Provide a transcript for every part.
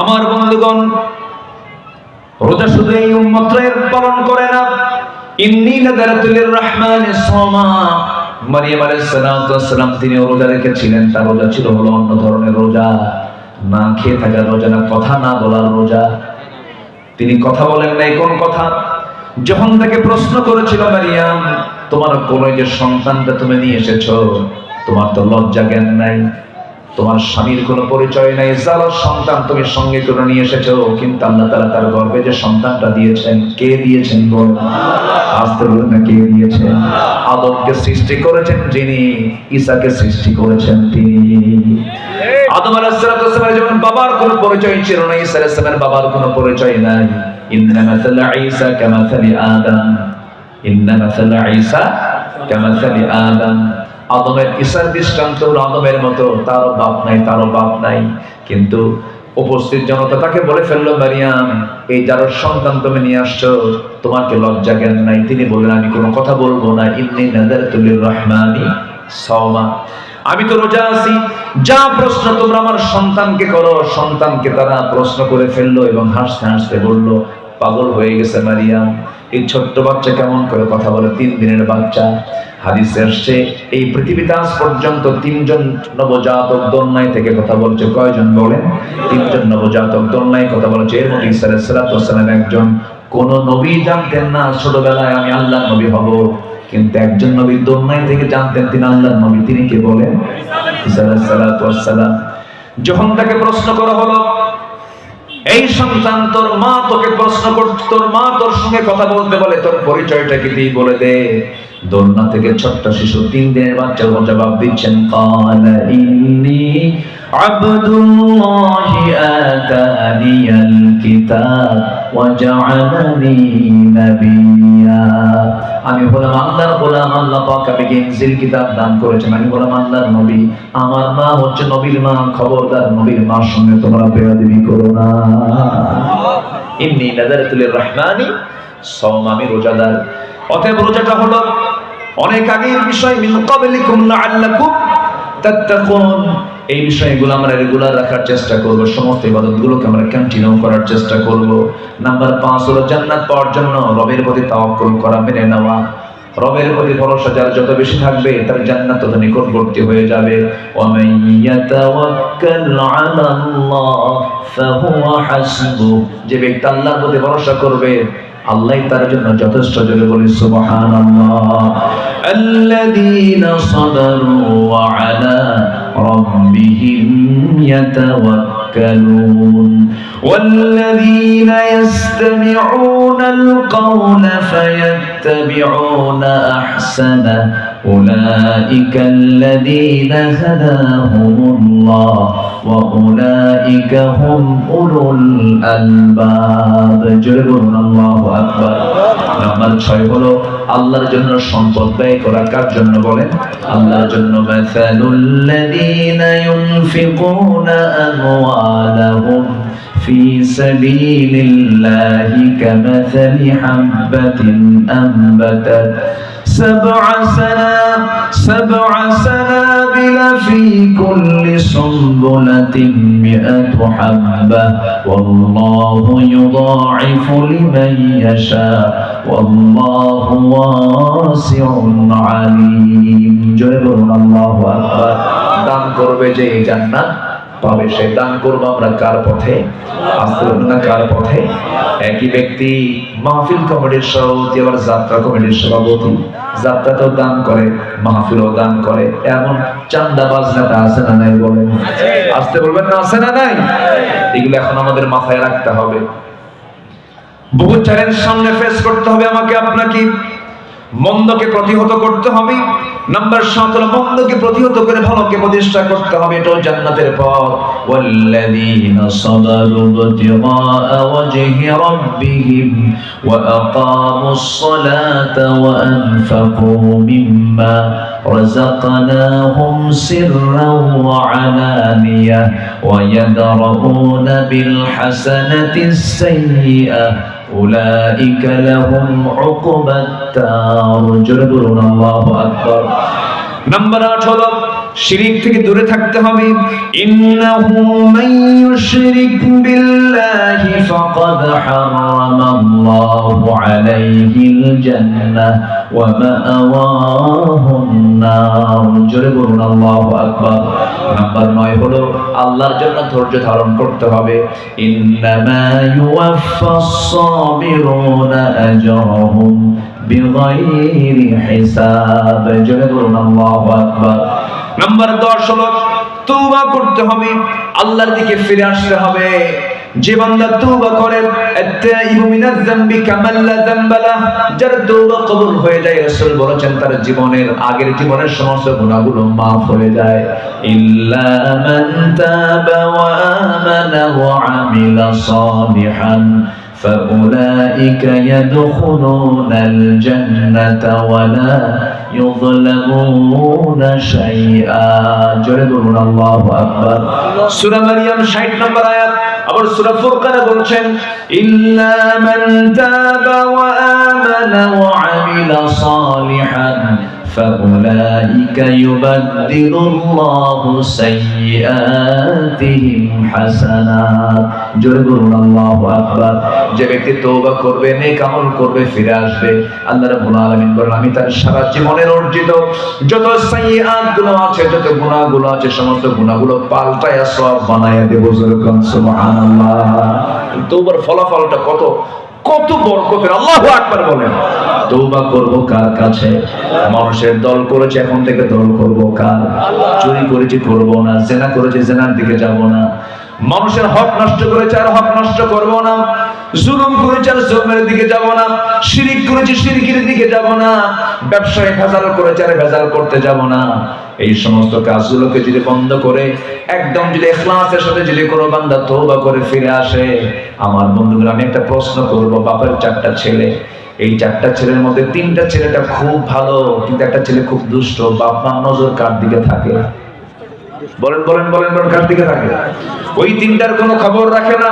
আমার বন্ধুগণ, রোজা শুধু এই উম্মতের পালন করে না, ইন্নী নাদারাতুল রহমানে সমা মারিয়াম আলাইহিস তিনি রোজা রেখেছিলেন, তার রোজা ছিল হলো অন্য ধরনের রোজা। না খেয়ে থাকার রোজা না, কথা না বলার রোজা। তিনি কথা বলেন নাই কোন কথা? যখন তাকে প্রশ্ন করেছিল, মারিয়াম, তোমার কোন যে সন্তানটা তুমি নিয়ে এসেছ, তোমার তো লজ্জা জ্ঞান নাই। তোমার স্বামীর কোনো পরিচয় নাই যার সন্তান তুমি সঙ্গে করে নিয়ে এসেছ। কিন্তু আল্লাহ তাআলা তার গর্ভে যে সন্তানটা দিয়েছেন, কে দিয়েছেন বল? আসতে বলুন না কে দিয়েছেন। আদমকে সৃষ্টি করেছেন যিনি, ঈসাকে সৃষ্টি করেছেন তিনি। আদম যেমন বাবার কোনো পরিচয় ছিল না, ঈসা বাবার কোনো পরিচয় নাই। ঈসা আদম। ঈসা আদম। আদমের ঈসার দৃষ্টান্ত আদমের মতো, তারও বাপ নাই, তারও বাপ নাই। কিন্তু উপস্থিত জনতা তাকে বলে ফেলল, মারিয়াম, এই যার সন্তান তুমি নিয়ে আসছো তোমাকে লজ্জা জ্ঞান নাই? তিনি বললেন, আমি কোনো কথা বলব না। ইন্নি নাদারতুল রহমানি সাওমা। আমি তো রোজা আছি। যা প্রশ্ন তোমরা আমার সন্তানকে করো, সন্তানকে তারা প্রশ্ন করে ফেলল এবং হাসতে হাসতে বলল পাগল হয়ে গেছে মারিয়াম। এই ছোট্ট বাচ্চা কেমন করে কথা বলে তিন দিনের বাচ্চা? হাদিসে আসছে এই পৃথিবীতে আজ পর্যন্ত তিনজন নবজাতক দোলনায় থেকে কথা বলছে। কয়জন বলেন? তিনজন নবজাতক দোলনায় কথা বলছে। এর মধ্যে ইসা সালাম একজন, কোন নবী জানতেন না ছোটবেলায় আমি আল্লাহ নবী হব। কিন্তু একজন নবী দোলনায় থেকে জানতেন তিনি আল্লাহ নবী। তিনি কে বলেন? ইসা সালাম। যখন তাকে প্রশ্ন করা হলো এই সন্তান তোর মা তোকে প্রশ্ন করছে, তোর মা তোর সঙ্গে কথা বলতে বলে, তোর পরিচয়টা কি তুই বলে দে। দোলনা থেকে ছোট্ট শিশু তিন দিনের বাচ্চা জবাব দিচ্ছেন আমি আল্লাহর গোলাম আল্লাহ পাক ইনজিল কিতাব দান করেছেন। আমি হলাম আল্লাহর নবী, আমার মা হচ্ছে নবীর মা, খবরদার নবীর মার সঙ্গে তোমরা বেয়াদবি করো না। ইন্নি নাদারাতুল রহমানি সওম, আমি রোজাদার। অতএব রোজাটা হলো অনেক আগের বিষয়, মিন এই বিষয়গুলো আমরা রেগুলার রাখার চেষ্টা করব, সমস্ত ইবাদতগুলোকে আমরা কন্টিনিউ করার চেষ্টা করব। নাম্বার পাঁচ হলো জান্নাত পাওয়ার জন্য রবের প্রতি তাওয়াক্কুল করা, মেনে নেওয়া। রবের প্রতি ভরসা যার যত বেশি থাকবে, তার জান্নাত তত নিকটবর্তী হয়ে যাবে। যে ব্যক্তি আল্লাহর প্রতি ভরসা করবে আল্লাহ তার জন্য যথেষ্ট জোরে বলি সুবহানাল্লাহ আল্লাযীনা সাবারু ওয়া আলা রাব্বিহিম ইয়াতাওয়াক্কালুন والذين يستمعون القول فيتبعون أحسنه أولئك الذين هداهم الله وأولئك هم أولو الألباب جربون الله أكبر নাম্বার ছয় হলো আল্লাহর জন্য সম্পদ ব্যয় করা কার জন্য বলেন আল্লাহর জন্য মাসালুল্লাযীনা ইউনফিকুনা আমওয়ালাহুম في سبيل الله كمثل حبة أنبتت سبع سناب سبع سنابل في كل سنبلة مئة حبة والله يضاعف لمن يشاء والله واسع عليم جربنا الله أكبر দান করবে যে এই জান্নাত পাবে সে দান করব আমরা কার পথে? আসতে না কার পথে? একই ব্যক্তি মাহফিল কমিটির সভাপতি, আবার যাত্রা কমিটির সভাপতি। যাত্রাতেও দান করে, মাহফিলও দান করে। এমন চান্দা বাজনাটা আছে না নাই বলেন? আসতে বলবেন না আছে না নাই? এগুলো এখন আমাদের মাথায় রাখতে হবে। বহু চ্যালেঞ্জ সামনে ফেস করতে হবে আমাকে আপনাকে। মন্দকে প্রতিহত করতে হবে। নাম্বার সাত হলো মন্দকে প্রতিহত করে ভালোকে প্রতিষ্ঠা করতে হবে। এটাও জান্নাতের পথ। ওয়াল্লাযীনা সাবারু ইবতিগাআ ওয়াজহি রাব্বিহিম ওয়া আকামুস সালাতা ওয়া আনফাকু মিম্মা রাযাকনাহুম সিররাও ওয়া আলানিয়া উলাইকা লাহুম উকবাত তার। জোরে বলুন আল্লাহু আকবার। নাম্বার 8 হলো শিরিক থেকে দূরে থাকতে হবে। ইন্নাহু মান বিল্লাহি ফাকাদ হারামাল্লাহু আলাইহিল জান্নাহ ওয়া মাআওয়াহুন নার। জোরে বলুন, আল্লাহু আকবার। নাম্বার 9 হলো আল্লাহর জন্য ধৈর্য ধারণ করতে হবে। ইন্নামা ইউওয়াফাস সাবিরুনা আজরাহুম বিগাইরি হিসাব। জোরে বলুন, আল্লাহু আকবার। নাম্বার 10 হলো তওবা করতে হবে আল্লাহর দিকে ফিরে আসতে হবে যে বান্দা তওবা করে আত্তাইবু মিনাজ যামবি কামান লা যামবা লাহ যার তওবা কবুল হয়ে যায় রাসূল বলেছেন তার জীবনের আগের জীবনের সমস্ত গুনাহগুলো maaf হয়ে যায় ইল্লা মান তাবা ওয়া আমানা ওয়া আমিলা সালিহান فأولئك يدخلون الجنة ولا يظلمون شيئا جردون الله أكبر سورة مريم شايد نمبر آيات আবার সূরা ফুরকানে বলছেন ইল্লা মান তাবা ওয়া আমানা ওয়া আমিলা সালিহান فأولئك يبدل الله سيئاتهم حسنات জোরে বলুন আল্লাহু আকবার যে ব্যক্তি তওবা করবে নেক আমল করবে ফিরে আসবে আল্লাহ রাব্বুল আলামিন বলেন আমি তার সারা জীবনের অর্জিত যত সাইয়্যাত গুলো আছে যত গুনাহগুলো আছে সমস্ত গুনাহগুলো পাল্টায়া সব বানায়া দেব জোরে কোন সুবহানাল্লাহ তওবার ফলাফলটা কত কত বরকতের, আল্লাহ আকবার বলেন। তৌবা করব কার কাছে? মানুষের দল করেছে, এখন থেকে দল করব কার? চুরি করেছি, করব না। জেনা করেছি, জেনার দিকে যাব না। মানুষের হক নষ্ট করেছে আর হক নষ্ট করব না। জুলুম করেছে আর জুলমের দিকে যাব না। শিরিক করেছে, শিরিকের দিকে যাব না। ব্যবসায় ভেজাল করেছে আর ভেজাল করতে যাব না। এই সমস্ত কাজগুলোকে যদি বন্ধ করে, একদম যদি এখলাসের সাথে যদি কোনো বান্দা তওবা করে ফিরে আসে, আমার বন্ধুগুলো আমি একটা প্রশ্ন করব, বাপের চারটা ছেলে। এই চারটা ছেলের মধ্যে তিনটা ছেলেটা খুব ভালো, কিন্তু একটা ছেলে খুব দুষ্ট। বাপ মার নজর কার দিকে থাকে? বলেন বলেন বলেন বলেন কার দিকে থাকে? ওই তিনটার কোনো খবর রাখে না।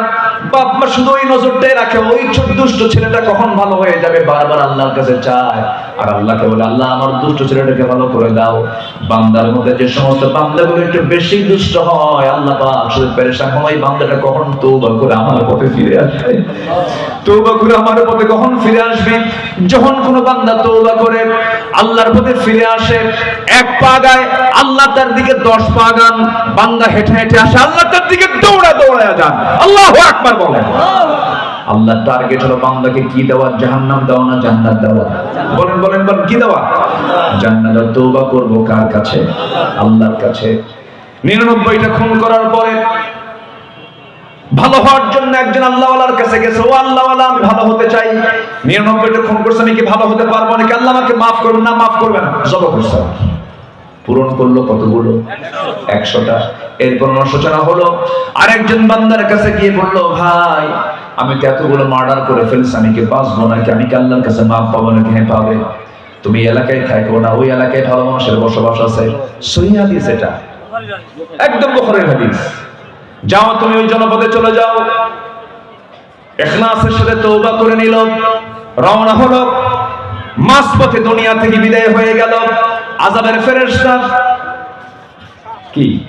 বাপ মা শুধু ওই নজরটাই রাখে, ওই দুষ্ট ছেলেটা কখন ভালো হয়ে যাবে? বারবার আল্লাহর কাছে চায়। আর আল্লাহকে বলে, আল্লাহ, আমার দুষ্ট ছেলেটাকে ভালো করে দাও। বান্দার মধ্যে যে সমস্ত বান্দাগুলো একটু বেশি দুষ্ট হয়, আল্লাহ পাক শুধু পেরেশান হয় বান্দাটা কখন তৌবা করে আমার পথে ফিরে আসবে? তৌবা করে আমার পথে কখন ফিরে আসবে? যখন কোনো বান্দা তৌবা করে, আল্লাহর পথে ফিরে আসে, এক পা গায়, আল্লাহ তার দিকে দশ পা গান, বান্দা হেঁটে হেঁটে আসে, আল্লাহ তার দিকে দৌড়া দৌড়া যান। আল্লাহ আকবার। বলেন। আল্লাহ টার্গেট হলো বান্দাকে কি দেওয়া? জাহান্নাম দেওয়া না জান্নাত দেওয়া? বলেন বলেন বলেন, কি দেওয়া? জান্নাত তওবা করব কার কাছে? আল্লাহর কাছে। নিরানব্বইটা খুন করার পরে ভালো হওয়ার জন্য একজন আল্লাহওয়ালার কাছে গেছে। ও আল্লাহওয়ালা, আমি ভালো হতে চাই। নিরানব্বইটা খুন করছে ভালো হতে পারব নাকি? আল্লাহ আমাকে মাফ করবেন না মাফ করবেন জব করছে। পূরণ করল কতগুলো? একশোটা। এরপর অনুশোচনা হলো, আরেকজন বান্দার কাছে গিয়ে ভাই, আমি তো এতগুলো মার্ডার করে ফেলছি, আমি কি বাঁচবো নাকি? আমি কি আল্লাহর কাছে মাফ পাবো নাকি? হ্যাঁ পাবে। তুমি এলাকায় না, ওই এলাকায় ভালো মানুষের বসবাস আছে। এটা। একদম বখরের হাদিস। যাও, তুমি ওই জনপদে চলে যাও। এখলাসের সাথে তওবা করে নিল। রওনা হলো। মাঝপথে দুনিয়া থেকে বিদায় হয়ে গেল। আজাবের ফেরেশতা। কি?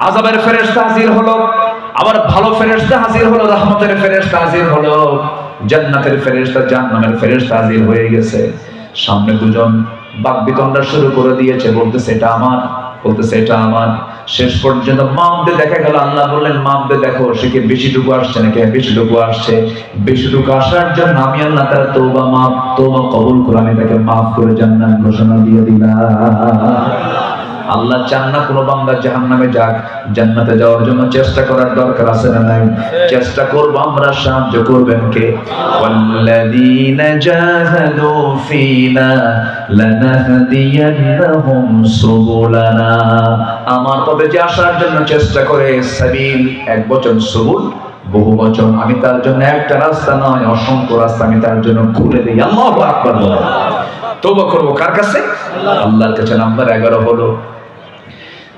আজাবের ফেরেশতা হাজির হলো আবার ভালো ফেরেশতা হাজির হলো রহমতের ফেরেশতা হাজির হলো জান্নাতের ফেরেশতা জাহান্নামের ফেরেশতা হাজির হয়ে গেছে। সামনে দুজন বাকবিতণ্ডা শুরু করে দিয়েছে বলতেছে এটা আমার। বলতেছে এটা আমার। শেষ পর্যন্ত মাপদে দেখা গেল আল্লাহ বললেন মাপদে দেখো সে কি বেশিটুকু আসছে নাকি হ্যাঁ, বেশিটুকু আসছে? বেশিটুকু আসার জন্য আমি আল্লাহ তার তৌবা মাপ তৌবা কবুল করে আমি তাকে মাফ করে জান্নাত ঘোষণা দিয়ে দিলাম। আল্লাহ চান না কোনো বান্দা জাহান্নামে যাক। জান্নাতে যাওয়ার জন্য চেষ্টা করার দরকার আছে না নাই? চেষ্টা করব আমরা, সাহায্য করবেন কে? আমার পথে যে আসার জন্য চেষ্টা করে সাবিল, এক বচন সুবুল, বহু বচন। আমি তার জন্য একটা রাস্তা নয়, অসংখ্য রাস্তা আমি তার জন্য খুলে দিই। আল্লাহু আকবার তওবা করব কার কাছে? আল্লাহর কাছে। নাম্বার এগারো হলো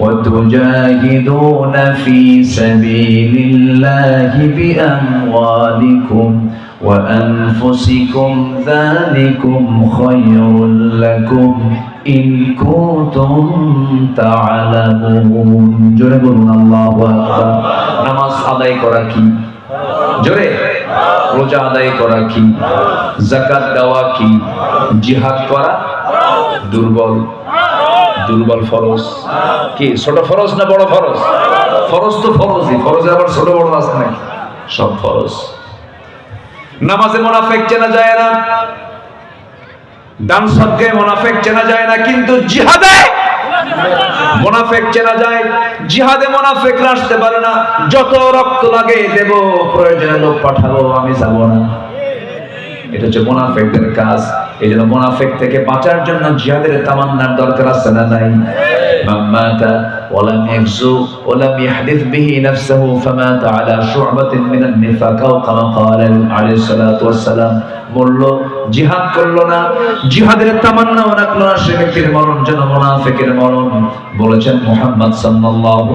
وتجاهدون في سبيل الله بأموالكم وأنفسكم ذلكم خير لكم إن كنتم تعلمون জোরে বলুন আল্লাহু আকবার নামাজ আদায় করা কি জোরে রোজা আদায় করা কি যাকাত দেওয়া কি জিহাদ করা দুর্বল দুর্বল ফরজ। কি, ছোট ফরজ না বড় ফরজ? ফরজ তো ফরজই, ফরজে আবার ছোট বড় আছে নাকি? সব ফরজ। নামাজে মোনাফেক চেনা যায় না। দান সদকায় মোনাফেক চেনা যায় না, কিন্তু জিহাদে মোনাফেক চেনা যায়। জিহাদে মোনাফেক আসতে পারে না। যত রক্ত লাগে দেব, প্রয়োজনে লোক পাঠাবো, আমি যাব না। এটা হচ্ছে মোনাফেকদের কাজ এই জন্য মোনাফেক থেকে বাঁচার জন্য জিহাদের তামান্নার দরকার আছে না নাই মাম্মাতা ولم يغزو ولم يحدث به نفسه فمات على شعبة من النفاق أو كما قال عليه الصلاة والسلام বলল জিহাদ করলো না জিহাদের তামান্নাও রাখলো না সে ব্যক্তির মরণ যেন মুনাফিকের মরণ বলেছেন মুহাম্মদ সাল্লাল্লাহু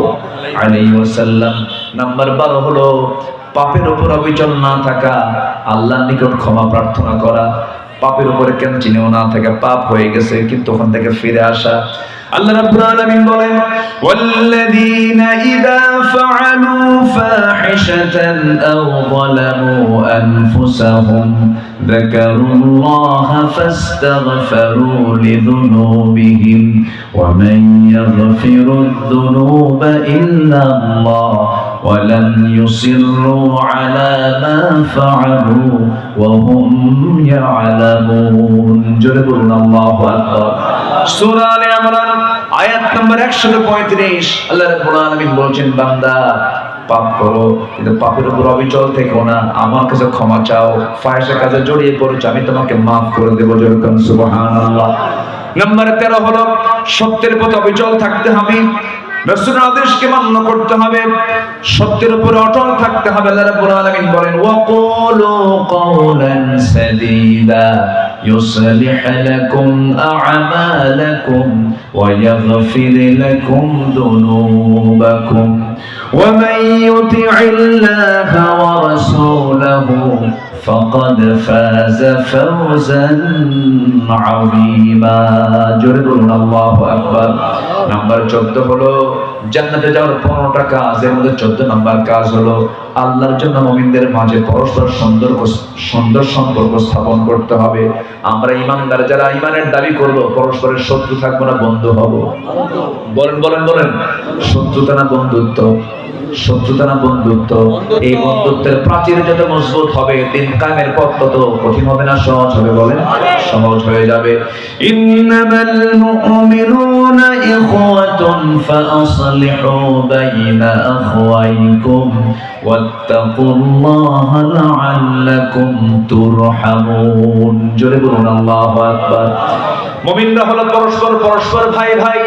আলাইহি ওয়াসাল্লাম নাম্বার 12 হলো পাপের উপর অবিচল না থাকা, আল্লাহর নিকট ক্ষমা প্রার্থনা করা। পাপের উপরে কেন চিনেও না থাকে? পাপ হয়ে গেছে, কিন্তু ওখান থেকে ফিরে আসা। আল্লাহ রাব্বুল আলামিন বলেন, ওয়াল্লাযীনা ইযা ফাআলু ফাহিশাতান আও যালামু আনফুসাহুম, যাকারুল্লাহা ফাস্তাগফিরু লিযুনুবিহিম, ওয়া মান ইয়াগফিরুদ যুনুবা ইল্লা আল্লাহ ولم يصروا على ما فعلوا وهم يعلمون جربنا الله أكبر সূরা আলে ইমরান আয়াত নম্বর 135 আল্লাহ রাব্বুল আলামিন বলছেন বান্দা পাপ করো কিন্তু পাপের উপর অবিচল থেকো না আমার কাছে ক্ষমা চাও ফায়সা কাজে জড়িয়ে পড়েছো আমি তোমাকে মাফ করে দেবো যেরকম সুবহানাল্লাহ নাম্বার 13 হলো সত্যের পথে অবিচল থাকতে হবে রসুল আদেশকে মান্য করতে হবে, সত্যের উপরে অটল থাকতে হবে। আল্লাহ রাব্বুল আলামিন বলেন ওয়া কুলু কাওলান সাদীদা, ইউসলিহ লাকুম আ'মালাকুম ويغفر لكم ذنوبكم ومن يطع الله ورسوله فقد فاز فوزا عظيما. جرد الله أكبر نمبر 14 জান্নাতে যাওয়ার পনেরোটা কাজ, এর মধ্যে চোদ্দ নম্বর কাজ হলো আল্লাহর জন্য মমিনদের মাঝে পরস্পর সুন্দর সুন্দর সম্পর্ক স্থাপন করতে হবে। আমরা ইমানদার, যারা ইমানের দাবি করব, পরস্পরের শত্রু থাকব না বন্ধু হব। বলেন বলেন বলেন। শত্রুতা না বন্ধুত্ব? শত্রুতা না বন্ধুত্ব? এই বন্ধুত্বের প্রাচীর যত মজবুত হবে দিন কায়েমের পথ তত কঠিন হবে না সহজ হবে বলেন? সহজ হয়ে যাবে। ইন্নামাল মুমিনুনা ইখওয়াতুন ফাআসলিহু বাইনা আখওয়াইকুম ওয়াত্তাকুল্লাহা লাআল্লাকুম তুরহামুন। জোরে বলুন আল্লাহু আকবার। মুমিনরা হলো পরস্পর পরস্পর ভাই ভাই।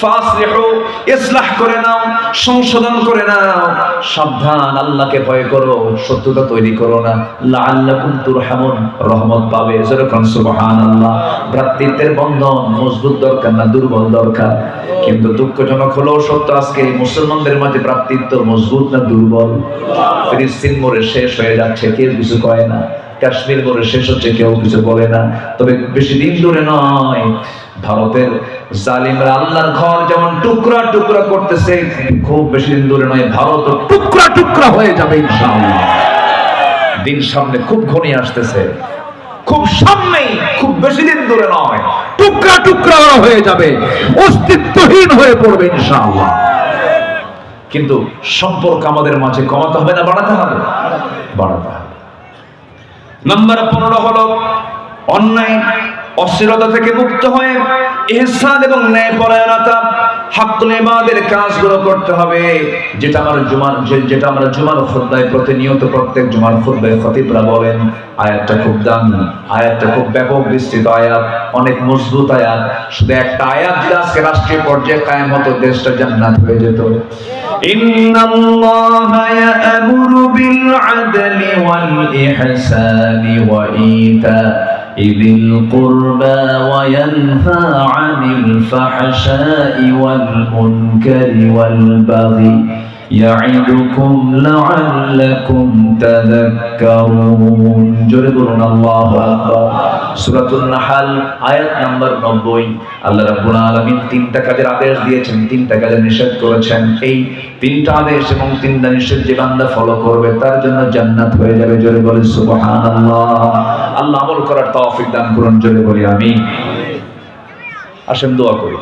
ফাসলিহু ইসলাহ করে নাও, সংশোধন করে নাও। সাবধান, আল্লাহকে ভয় করো শত্রুতা তৈরি করো না। রহমত পাবে। যেরকম ভ্রাতৃত্বের বন্ধন, মজবুত দরকার না, দুর্বল দরকার। কিন্তু দুঃখজনক হলো, সত্য আজকে মুসলমানদের মাঝে ভ্রাতৃত্ব মজবুত না দুর্বল? ফিলিস্তিন শেষ হয়ে যাচ্ছে, কেউ কিছু কয় না। কাশ্মীর মোড়ে শেষ হচ্ছে, কেউ কিছু বলে না। তবে বেশি দিন দূরে নয়, ভারতের জালিমরা আল্লাহর ঘর যেমন টুকরা টুকরা করতেছে, খুব বেশি দিন দূরে নয়, ভারত টুকরা টুকরা হয়ে যাবে দিন সামনে খুব ঘনিয়ে আসতেছে। খুব সামনেই খুব বেশি দিন দূরে নয়, টুকরা টুকরা হয়ে যাবে, অস্তিত্বহীন হয়ে পড়বে ইনশাআল্লাহ। কিন্তু সম্পর্ক আমাদের মাঝে কমাতে হবে না, বাড়াতে হবে? বাড়াতে হবে। নাম্বার পনেরো হলো অন্যায়, অস্থিরতা থেকে মুক্ত হয়ে ইহসান এবং ন্যায় পরায়ণতা হাক্কুল ইবাদের কাজগুলো করতে হবে। যেটা আমার জুমার যেটা আমরা জুমার খুতবায় প্রতিনিয়ত প্রত্যেক জুমার খুতবায় খতিবরা বলেন, আয়াতটা খুব দামি, আয়াতটা খুব ব্যাপক বিস্তৃত আয়াত, অনেক মজবুত আয়াত। শুধু একটা আয়াত যদি আজকে রাষ্ট্রীয় পর্যায়ে কায়েম হতো দেশটা জান্নাত হয়ে যেত। إن الله يأمر بالعدل والإحسان وإيتاء ذي القربى وينهى عن الفحشاء والمنكر والبغي يعدكم لعلكم تذكرون জোরে বলুন আল্লাহু আকবার সূরাতুন নাহাল আয়াত নাম্বার 90 আল্লাহ রাব্বুল আলামিন তিনটা কাজের আদেশ দিয়েছেন তিনটা কাজের নিষেধ করেছেন এই তিনটা আদেশ এবং তিনটা নিষেধ যে বান্দা ফলো করবে তার জন্য জান্নাত হয়ে যাবে জোরে বলে সুবহানাল্লাহ আল্লাহ আমল করার তৌফিক দান করুন জোরে বলি আমিন আসেন দোয়া করি